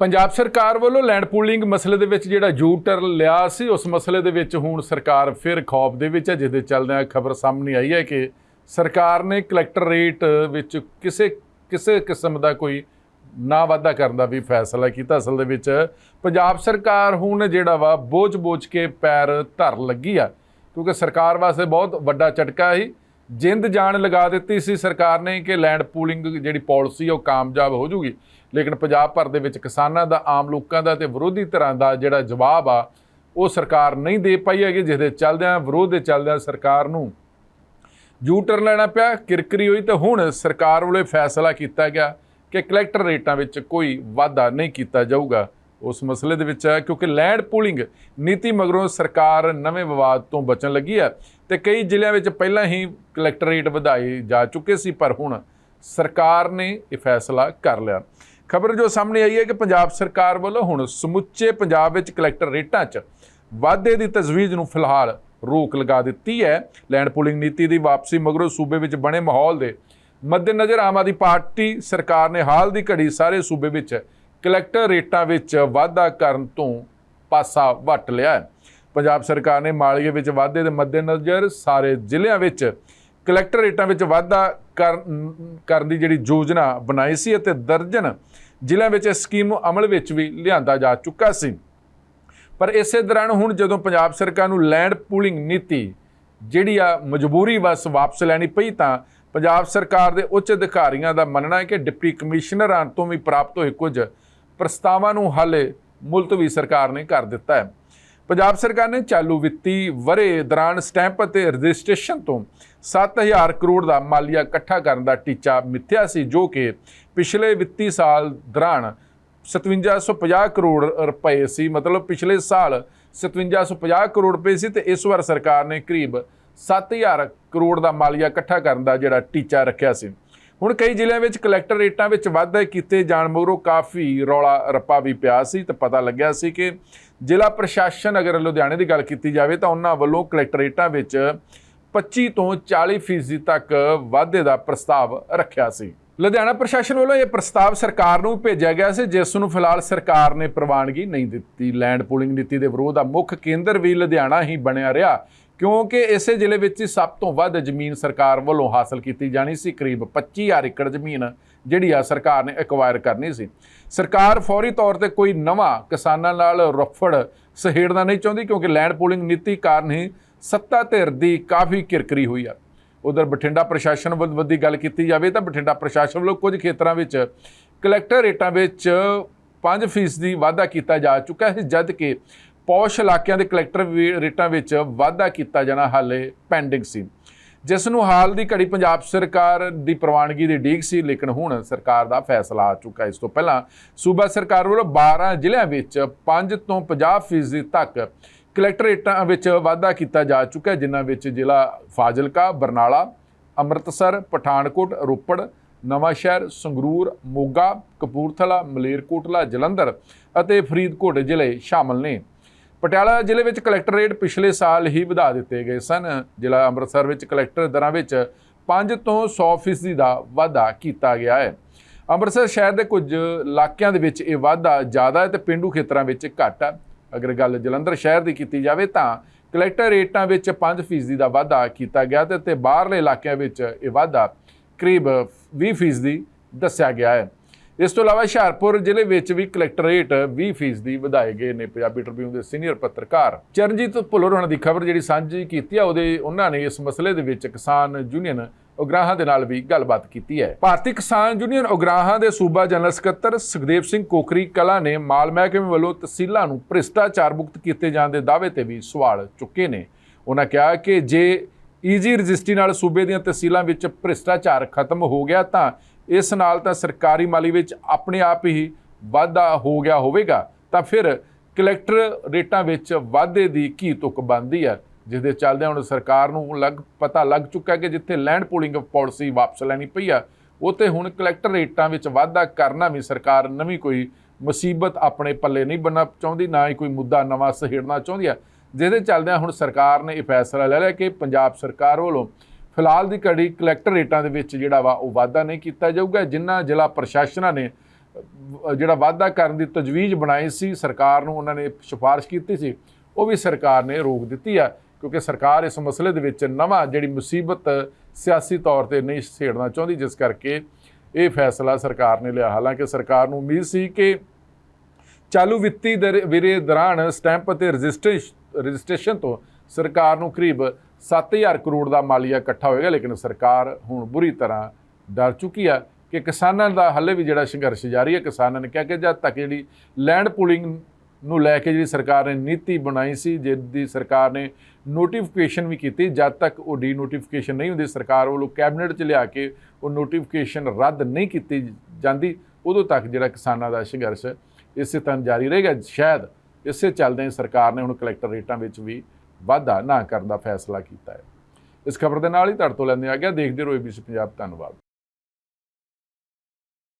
ਪੰਜਾਬ ਸਰਕਾਰ ਵੱਲੋਂ land pooling ਮਸਲੇ ਦੇ ਵਿੱਚ ਜਿਹੜਾ ਯੂ ਟਰਨ ਲਿਆ ਸੀ, ਉਸ ਮਸਲੇ ਦੇ ਵਿੱਚ ਹੁਣ ਸਰਕਾਰ ਫਿਰ ਖੌਫ ਦੇ ਵਿੱਚ ਹੈ ਜਿਸ ਦੇ ਚੱਲਦਿਆਂ ਖਬਰ ਸਾਹਮਣੇ ਆਈ ਹੈ ਕਿ ਸਰਕਾਰ ਨੇ ਕਲੈਕਟਰ ਰੇਟ ਵਿੱਚ ਕਿਸੇ ਕਿਸੇ ਕਿਸਮ ਦਾ ਕੋਈ ਨਾ ਵਾਧਾ ਕਰਨ ਦਾ ਵੀ ਫੈਸਲਾ ਕੀਤਾ। ਅਸਲ ਦੇ ਵਿੱਚ ਪੰਜਾਬ ਸਰਕਾਰ ਹੁਣ ਜਿਹੜਾ ਵਾ ਬੋਝ-ਬੋਝ ਕੇ ਪੈਰ ਧਰ ਲੱਗੀ ਆ, ਕਿਉਂਕਿ ਸਰਕਾਰ ਵਾਸਤੇ ਬਹੁਤ ਵੱਡਾ ਝਟਕਾ ਸੀ। ਜਿੰਦ ਜਾਨ ਲਗਾ ਦਿੱਤੀ ਸੀ ਸਰਕਾਰ ਨੇ ਕਿ ਲੈਂਡ ਪੂਲਿੰਗ ਜਿਹੜੀ ਪਾਲਿਸੀ ਉਹ ਕਾਮਯਾਬ ਹੋ ਜੂਗੀ। ਲੇਕਿਨ ਪੰਜਾਬ ਭਰ ਦੇ ਵਿੱਚ ਕਿਸਾਨਾਂ ਦਾ, ਆਮ ਲੋਕਾਂ ਦਾ ਤੇ ਵਿਰੋਧੀ ਧਿਰਾਂ ਦਾ ਜਿਹੜਾ ਜਵਾਬ ਆ, ਉਹ ਸਰਕਾਰ ਨਹੀਂ ਦੇ ਪਾਈ ਹੈਗੀ, ਜਿਸ ਦੇ ਚੱਲਦਿਆਂ, ਵਿਰੋਧ ਦੇ ਚੱਲਦਿਆਂ ਸਰਕਾਰ ਨੂੰ ਯੂ ਟਰਨ ਲੈਣਾ ਪਿਆ। ਕਿਰਕਰੀ ਹੋਈ ਤੇ ਹੁਣ ਸਰਕਾਰ ਵੱਲੋਂ ਇਹ ਫੈਸਲਾ ਕੀਤਾ ਗਿਆ ਕਿ ਕਲੈਕਟਰ ਰੇਟਾਂ ਵਿੱਚ ਕੋਈ ਵਾਧਾ ਨਹੀਂ ਕੀਤਾ ਜਾਊਗਾ। ਉਸ ਮਸਲੇ ਦੇ ਵਿੱਚ ਹੈ, ਕਿਉਂਕਿ ਲੈਂਡ ਪੂਲਿੰਗ ਨੀਤੀ ਮਗਰੋਂ ਸਰਕਾਰ ਨਵੇਂ ਵਿਵਾਦ ਤੋਂ ਬਚਣ ਲੱਗੀ ਹੈ ਤੇ ਕਈ ਜ਼ਿਲ੍ਹਿਆਂ ਵਿੱਚ ਪਹਿਲਾਂ ਹੀ ਕਲੈਕਟਰੇਟ ਵਧਾਏ ਜਾ ਚੁੱਕੇ ਸੀ, ਪਰ ਹੁਣ ਸਰਕਾਰ ਨੇ ਇਹ ਫੈਸਲਾ ਕਰ ਲਿਆ। ਖਬਰ ਜੋ ਸਾਹਮਣੇ ਆਈ ਹੈ ਕਿ ਪੰਜਾਬ ਸਰਕਾਰ ਵੱਲੋਂ ਹੁਣ ਸਮੁੱਚੇ ਪੰਜਾਬ ਵਿੱਚ ਕਲੈਕਟਰ ਰੇਟਾਂ 'ਚ ਵਾਧੇ ਦੀ ਤਜਵੀਜ਼ ਨੂੰ ਫਿਲਹਾਲ ਰੋਕ ਲਗਾ ਦਿੱਤੀ ਹੈ। ਲੈਂਡ ਪੂਲਿੰਗ ਨੀਤੀ ਦੀ ਵਾਪਸੀ ਮਗਰੋਂ ਸੂਬੇ ਵਿੱਚ ਬਣੇ ਮਾਹੌਲ ਦੇ ਮੱਦੇਨਜ਼ਰ ਆਮ ਆਦਮੀ ਪਾਰਟੀ ਸਰਕਾਰ ਨੇ ਹਾਲ ਦੀ ਘੜੀ ਸਾਰੇ ਸੂਬੇ ਵਿੱਚ ਕਲੈਕਟਰ ਰੇਟਾਂ ਵਿੱਚ ਵਾਧਾ ਕਰਨ ਤੋਂ ਪਾਸਾ ਵੱਟ ਲਿਆ ਹੈ। ਪੰਜਾਬ ਸਰਕਾਰ ਨੇ ਮਾਲੀਏ ਵਿੱਚ ਵਾਧੇ ਦੇ ਮੱਦੇਨਜ਼ਰ ਸਾਰੇ ਜ਼ਿਲ੍ਹਿਆਂ ਵਿੱਚ ਕਲੈਕਟਰ ਰੇਟਾਂ ਵਿੱਚ ਵਾਧਾ ਕਰਨ ਕਰਨ ਦੀ ਜਿਹੜੀ ਯੋਜਨਾ ਬਣਾਈ ਸੀ ਅਤੇ ਦਰਜਨ ਜ਼ਿਲ੍ਹਿਆਂ ਵਿੱਚ ਇਸ ਸਕੀਮ ਨੂੰ ਅਮਲ ਵਿੱਚ ਵੀ ਲਿਆਂਦਾ ਜਾ ਚੁੱਕਾ ਸੀ। ਪਰ ਇਸੇ ਦੌਰਾਨ ਹੁਣ ਜਦੋਂ ਪੰਜਾਬ ਸਰਕਾਰ ਨੂੰ ਲੈਂਡ ਪੂਲਿੰਗ ਨੀਤੀ ਜਿਹੜੀ ਆ ਮਜਬੂਰੀ ਵਸ ਵਾਪਸ ਲੈਣੀ ਪਈ ਤਾਂ ਪੰਜਾਬ ਸਰਕਾਰ ਦੇ ਉੱਚ ਅਧਿਕਾਰੀਆਂ ਦਾ ਮੰਨਣਾ ਹੈ ਕਿ ਡਿਪਟੀ ਕਮਿਸ਼ਨਰਾਂ ਤੋਂ ਵੀ ਪ੍ਰਾਪਤ ਹੋਏ ਕੁਝ ਪ੍ਰਸਤਾਵਾਂ ਨੂੰ ਹਾਲੇ ਮੁਲਤਵੀ ਸਰਕਾਰ ਨੇ ਕਰ ਦਿੱਤਾ ਹੈ। ਪੰਜਾਬ ਸਰਕਾਰ ਨੇ ਚਾਲੂ ਵਿੱਤੀ ਵਰੇ ਦੌਰਾਨ ਸਟੈਂਪ ਅਤੇ ਰਜਿਸਟ੍ਰੇਸ਼ਨ ਤੋਂ 7000 ਕਰੋੜ ਦਾ ਮਾਲੀਆ ਇਕੱਠਾ ਕਰਨ ਦਾ ਟੀਚਾ ਮਿੱਥਿਆ ਸੀ, ਜੋ ਕਿ ਪਿਛਲੇ ਵਿੱਤੀ ਸਾਲ ਦੌਰਾਨ 5750 ਕਰੋੜ ਰੁਪਏ ਸੀ। ਮਤਲਬ ਪਿਛਲੇ ਸਾਲ 5750 ਕਰੋੜ ਰੁਪਏ ਸੀ ਤੇ ਇਸ ਵਾਰ ਸਰਕਾਰ ਨੇ ਕਰੀਬ 7000 ਕਰੋੜ ਦਾ ਮਾਲੀਆ ਇਕੱਠਾ ਕਰਨ ਦਾ ਜਿਹੜਾ ਟੀਚਾ ਰੱਖਿਆ ਸੀ। ਹੁਣ ਕਈ ਜ਼ਿਲ੍ਹਿਆਂ ਵਿੱਚ ਕਲੈਕਟਰ ਰੇਟਾਂ ਵਿੱਚ ਵਾਧਾ ਕੀਤੇ ਜਾਣ ਮਗਰੋਂ ਕਾਫੀ ਰੌਲਾ ਰੱਪਾ ਵੀ ਪਿਆ ਸੀ ਤੇ ਪਤਾ ਲੱਗਿਆ ਸੀ ਕਿ ਜ਼ਿਲ੍ਹਾ ਪ੍ਰਸ਼ਾਸਨ ਅਗਰ ਲੁਧਿਆਣੇ ਦੀ ਗੱਲ ਕੀਤੀ ਜਾਵੇ ਤਾਂ ਉਹਨਾਂ ਵੱਲੋਂ ਕਲੈਕਟਰ ਰੇਟਾਂ ਵਿੱਚ 25 ਤੋਂ 40% ਫੀਸਦੀ ਤੱਕ ਵਾਧੇ ਦਾ ਪ੍ਰਸਤਾਵ ਰੱਖਿਆ ਸੀ। ਲੁਧਿਆਣਾ ਪ੍ਰਸ਼ਾਸਨ ਵੱਲੋਂ ਇਹ ਪ੍ਰਸਤਾਵ ਸਰਕਾਰ ਨੂੰ ਭੇਜਿਆ ਗਿਆ ਸੀ, ਜਿਸ ਨੂੰ ਫਿਲਹਾਲ ਸਰਕਾਰ ਨੇ ਪ੍ਰਵਾਨਗੀ ਨਹੀਂ ਦਿੱਤੀ ਲੈਂਡ ਪੂਲਿੰਗ ਨੀਤੀ ਦੇ ਵਿਰੋਧ ਦਾ ਮੁੱਖ ਕੇਂਦਰ ਵੀ ਲੁਧਿਆਣਾ ਹੀ ਬਣਿਆ ਰਿਹਾ। ਕਿਉਂਕਿ ਇਸੇ ਜ਼ਿਲ੍ਹੇ ਵਿੱਚ ਹੀ ਸਭ ਤੋਂ ਵੱਧ ਜ਼ਮੀਨ ਸਰਕਾਰ ਵੱਲੋਂ ਹਾਸਲ ਕੀਤੀ ਜਾਣੀ ਸੀ। ਕਰੀਬ 25000 ਏਕੜ ਜ਼ਮੀਨ ਜਿਹੜੀ ਆ ਸਰਕਾਰ ਨੇ ਐਕਵਾਇਰ ਕਰਨੀ ਸੀ। ਸਰਕਾਰ ਫੌਰੀ ਤੌਰ ਤੇ ਕੋਈ ਨਵਾਂ ਕਿਸਾਨਾਂ ਨਾਲ ਰਫੜ ਸਹੇੜਨਾ ਨਹੀਂ ਚਾਹੁੰਦੀ ਕਿਉਂਕਿ ਲੈਂਡ ਪੂਲਿੰਗ ਨੀਤੀ ਕਾਰਨ ਹੀ ਸੱਤਾ ਧਿਰ ਦੀ ਕਾਫੀ ਕਿਰਕਰੀ ਹੋਈ ਆ। ਉਧਰ ਬਠਿੰਡਾ ਪ੍ਰਸ਼ਾਸਨ ਵੱਲੋਂ ਦੀ ਗੱਲ ਕੀਤੀ ਜਾਵੇ ਤਾਂ ਬਠਿੰਡਾ ਪ੍ਰਸ਼ਾਸਨ ਵੱਲੋਂ ਕੁਝ ਖੇਤਰਾਂ ਵਿੱਚ ਕਲੈਕਟਰ ਰੇਟਾਂ ਵਿੱਚ 5% ਦੀ ਵਾਧਾ ਕੀਤਾ ਜਾ ਚੁੱਕਾ ਹੈ, ਜਦ ਕਿ ਪੌਸ਼ ਇਲਾਕਿਆਂ ਦੇ ਕਲੈਕਟਰ ਰੇਟਾਂ ਵਿੱਚ ਵਾਧਾ ਕੀਤਾ ਜਾਣਾ ਹਾਲੇ ਪੈਂਡਿੰਗ ਸੀ। ਜਿਸ ਨੂੰ ਹਾਲ ਦੀ ਘੜੀ ਪੰਜਾਬ ਸਰਕਾਰ ਦੀ ਪ੍ਰਵਾਨਗੀ ਦੀ ਡੀਕ ਸੀ, ਲੇਕਿਨ ਹੁਣ ਸਰਕਾਰ ਦਾ ਫੈਸਲਾ ਆ ਚੁੱਕਾ ਇਸ ਤੋਂ ਪਹਿਲਾਂ ਸੂਬਾ ਸਰਕਾਰ ਵੱਲੋਂ 12 ਜ਼ਿਲ੍ਹਿਆਂ ਵਿੱਚ 5 ਤੋਂ 50% ਤੱਕ ਕਲੈਕਟਰੇਟਾਂ ਵਿੱਚ ਵਾਧਾ ਕੀਤਾ ਜਾ ਚੁੱਕਾ ਹੈ, ਜਿਨ੍ਹਾਂ ਵਿੱਚ ਜ਼ਿਲ੍ਹਾ ਫਾਜ਼ਿਲਕਾ, ਬਰਨਾਲਾ, ਅੰਮ੍ਰਿਤਸਰ, ਪਠਾਨਕੋਟ, ਰੋਪੜ ਨਵਾਂ ਸ਼ਹਿਰ ਸੰਗਰੂਰ, ਮੋਗਾ, ਕਪੂਰਥਲਾ, ਮਲੇਰਕੋਟਲਾ, ਜਲੰਧਰ ਅਤੇ ਫਰੀਦਕੋਟ ਜ਼ਿਲ੍ਹੇ ਸ਼ਾਮਲ ਨੇ। ਪਟਿਆਲਾ ਜ਼ਿਲ੍ਹੇ ਵਿੱਚ ਕਲੈਕਟਰ ਰੇਟ ਪਿਛਲੇ ਸਾਲ ਹੀ ਵਧਾ ਦਿੱਤੇ ਗਏ ਸਨ। ਜ਼ਿਲ੍ਹਾ ਅੰਮ੍ਰਿਤਸਰ ਵਿੱਚ ਕਲੈਕਟਰ ਦਰਾਂ ਵਿੱਚ 5 ਤੋਂ 100% ਦਾ ਵਾਧਾ ਕੀਤਾ ਗਿਆ ਹੈ। ਅੰਮ੍ਰਿਤਸਰ ਸ਼ਹਿਰ ਦੇ ਕੁਝ ਇਲਾਕਿਆਂ ਦੇ ਵਿੱਚ ਇਹ ਵਾਧਾ ਜ਼ਿਆਦਾ ਹੈ ਤੇ ਪਿੰਡੂ ਖੇਤਰਾਂ ਵਿੱਚ ਘੱਟ ਹੈ। ਅਗਰ ਗੱਲ ਜਲੰਧਰ ਸ਼ਹਿਰ ਦੀ ਕੀਤੀ ਜਾਵੇ ਤਾਂ ਕਲੈਕਟਰ ਰੇਟਾਂ ਵਿੱਚ 5% ਦਾ ਵਾਧਾ ਕੀਤਾ ਗਿਆ ਤੇ ਬਾਹਰਲੇ ਇਲਾਕਿਆਂ ਵਿੱਚ ਇਹ ਵਾਧਾ ਕਰੀਬ 20% ਦੱਸਿਆ ਗਿਆ ਹੈ। ਇਸ ਤੋਂ ਇਲਾਵਾ ਹੁਸ਼ਿਆਰਪੁਰ ਜ਼ਿਲ੍ਹੇ ਵਿੱਚ ਵੀ ਕਲੈਕਟਰੇਟ 20% ਦੀ ਵਧਾਏ ਗਏ ਨੇ। ਪੰਜਾਬੀ ਟ੍ਰਿਬਿਊਨ ਦੇ ਸੀਨੀਅਰ ਪੱਤਰਕਾਰ ਚਰਨਜੀਤ ਭੁੱਲਰ ਉਹਨਾਂ ਦੀ ਖਬਰ ਜਿਹੜੀ ਸਾਂਝੀ ਕੀਤੀ ਆ, ਉਹਦੇ ਉਹਨਾਂ ਨੇ ਇਸ ਮਸਲੇ ਦੇ ਵਿੱਚ ਕਿਸਾਨ ਯੂਨੀਅਨ ਉਗਰਾਹਾਂ ਦੇ ਨਾਲ ਵੀ ਗੱਲਬਾਤ ਕੀਤੀ ਹੈ। ਭਾਰਤੀ ਕਿਸਾਨ ਯੂਨੀਅਨ ਉਗਰਾਹਾਂ ਦੇ ਸੂਬਾ ਜਨਰਲ ਸਕੱਤਰ ਸੁਖਦੇਵ ਸਿੰਘ ਕੋਕਰੀ ਕਲਾ ਨੇ ਮਾਲ ਮਹਿਕਮੇ ਵੱਲੋਂ ਤਹਿਸੀਲਾਂ ਨੂੰ ਭ੍ਰਿਸ਼ਟਾਚਾਰ ਮੁਕਤ ਕੀਤੇ ਜਾਣ ਦੇ ਦਾਅਵੇ ਤੇ ਵੀ ਸਵਾਲ ਚੁੱਕੇ ਨੇ। ਉਹਨਾਂ ਕਿਹਾ ਕਿ ਜੇ ਈਜ਼ੀ ਰਜਿਸਟਰੀ ਨਾਲ ਸੂਬੇ ਦੀਆਂ ਤਹਿਸੀਲਾਂ ਵਿੱਚ ਭ੍ਰਿਸ਼ਟਾਚਾਰ ਖਤਮ ਹੋ ਗਿਆ ਤਾਂ ਇਸ ਨਾਲ ਤਾਂ ਸਰਕਾਰੀ ਮਾਲੀ ਵਿੱਚ ਆਪਣੇ ਆਪ ਹੀ ਵਾਧਾ ਹੋ ਗਿਆ ਹੋਵੇਗਾ, ਤਾਂ ਫਿਰ ਕਲੈਕਟਰ ਰੇਟਾਂ ਵਿੱਚ ਵਾਧੇ ਦੀ ਕੀ ਤੁਕ ਬਣਦੀ ਹੈ ਜਿਸ ਦੇ ਚੱਲਦੇ ਹੁਣ ਸਰਕਾਰ ਨੂੰ ਲੱਗ, ਪਤਾ ਲੱਗ ਚੁੱਕਾ ਕਿ ਜਿੱਥੇ ਲੈਂਡ ਪੂਲਿੰਗ ਪਾਲਿਸੀ ਵਾਪਸ ਲੈਣੀ ਪਈ ਆ, ਉੱਥੇ ਹੁਣ ਕਲੈਕਟਰ ਰੇਟਾਂ ਵਿੱਚ ਵਾਧਾ ਕਰਨਾ ਵੀ ਸਰਕਾਰ ਨਵੀਂ ਕੋਈ ਮੁਸੀਬਤ ਆਪਣੇ ਪੱਲੇ ਨਹੀਂ ਬੰਨਣਾ ਚਾਹੁੰਦੀ, ਨਾ ਹੀ ਕੋਈ ਮੁੱਦਾ ਨਵਾਂ ਸਹੇੜਨਾ ਚਾਹੁੰਦੀ ਆ, ਜਿਹਦੇ ਚੱਲਦਿਆਂ ਹੁਣ ਸਰਕਾਰ ਨੇ ਇਹ ਫੈਸਲਾ ਲੈ ਲਿਆ ਕਿ ਪੰਜਾਬ ਸਰਕਾਰ ਵੱਲੋਂ ਫਿਲਹਾਲ ਦੀ ਘੜੀ ਕਲੈਕਟਰ ਰੇਟਾਂ ਦੇ ਵਿੱਚ ਜਿਹੜਾ ਵਾ ਉਹ ਵਾਧਾ ਨਹੀਂ ਕੀਤਾ ਜਾਊਗਾ, ਜਿੰਨਾ ਜ਼ਿਲ੍ਹਾ ਪ੍ਰਸ਼ਾਸਨਾਂ ਨੇ ਜਿਹੜਾ ਵਾਅਦਾ ਕਰਨ ਦੀ ਤਜਵੀਜ਼ ਬਣਾਈ ਸੀ, ਸਰਕਾਰ ਨੂੰ ਉਹਨਾਂ ਨੇ ਸਿਫਾਰਿਸ਼ ਕੀਤੀ ਸੀ, ਉਹ ਵੀ ਸਰਕਾਰ ਨੇ ਰੋਕ ਦਿੱਤੀ ਆ, ਕਿਉਂਕਿ ਸਰਕਾਰ ਇਸ ਮਸਲੇ ਦੇ ਵਿੱਚ ਨਵਾਂ ਜਿਹੜੀ ਮੁਸੀਬਤ ਸਿਆਸੀ ਤੌਰ ਤੇ ਨਹੀਂ ਛੇੜਨਾ ਚਾਹੁੰਦੀ, ਜਿਸ ਕਰਕੇ ਇਹ ਫੈਸਲਾ ਸਰਕਾਰ ਨੇ ਲਿਆ। ਹਾਲਾਂਕਿ ਸਰਕਾਰ ਨੂੰ ਉਮੀਦ ਸੀ ਕਿ ਚਾਲੂ ਵਿੱਤੀ ਦਰ- ਵਿਰੇ ਦੌਰਾਨ ਸਟੈਂਪ ਅਤੇ ਰਜਿਸਟ੍ਰੇਸ਼ਨ ਰਜਿਸਟ੍ਰੇਸ਼ਨ ਤੋਂ ਸਰਕਾਰ ਨੂੰ ਕਰੀਬ 7000 ਕਰੋੜ ਦਾ ਮਾਲੀਆ ਇਕੱਠਾ ਹੋਏਗਾ, ਲੇਕਿਨ ਸਰਕਾਰ ਹੁਣ ਬੁਰੀ ਤਰ੍ਹਾਂ ਡਰ ਚੁੱਕੀ ਆ ਕਿ ਕਿਸਾਨਾਂ ਦਾ ਹੱਲੇ ਵੀ ਜਿਹੜਾ ਸੰਘਰਸ਼ ਜਾਰੀ ਹੈ ਕਿਸਾਨਾਂ ਨੇ ਕਿਹਾ ਕਿ ਜਦ ਤੱਕ ਜਿਹੜੀ ਲੈਂਡ ਪੂਲਿੰਗ ਨੂੰ ਲੈ ਕੇ ਜਿਹੜੀ ਸਰਕਾਰ ਨੇ ਨੀਤੀ ਬਣਾਈ ਸੀ, ਜਿਹਦੀ ਸਰਕਾਰ ਨੇ ਨੋਟੀਫਿਕੇਸ਼ਨ ਵੀ ਕੀਤੀ, ਜਦ ਤੱਕ ਉਹ ਡੀ ਨੋਟੀਫਿਕੇਸ਼ਨ ਨਹੀਂ ਹੁੰਦੀ, ਸਰਕਾਰ ਵੱਲੋਂ ਕੈਬਨਿਟ 'ਚ ਲਿਆ ਕੇ ਉਹ ਨੋਟੀਫਿਕੇਸ਼ਨ ਰੱਦ ਨਹੀਂ ਕੀਤੀ ਜਾਂਦੀ, ਉਦੋਂ ਤੱਕ ਜਿਹੜਾ ਕਿਸਾਨਾਂ ਦਾ ਸੰਘਰਸ਼ ਇਸੇ ਤਰ੍ਹਾਂ ਜਾਰੀ ਰਹੇਗਾ। ਸ਼ਾਇਦ ਇਸੇ ਚੱਲਦੇ ਸਰਕਾਰ ਨੇ ਹੁਣ ਕਲੈਕਟਰ ਰੇਟਾਂ ਵਿੱਚ ਵੀ ਵਾਧਾ ਨਾ ਕਰਨ ਦਾ ਫੈਸਲਾ ਕੀਤਾ ਹੈ। ਇਸ ਖਬਰ ਦੇ ਨਾਲ ਹੀ ਤੁਹਾਡੇ ਤੋਂ ਲੈਂਦੇ ਆ ਗਿਆ ਦੇਖਦੇ ਰਹੋ ABC ਪੰਜਾਬ। ਧੰਨਵਾਦ।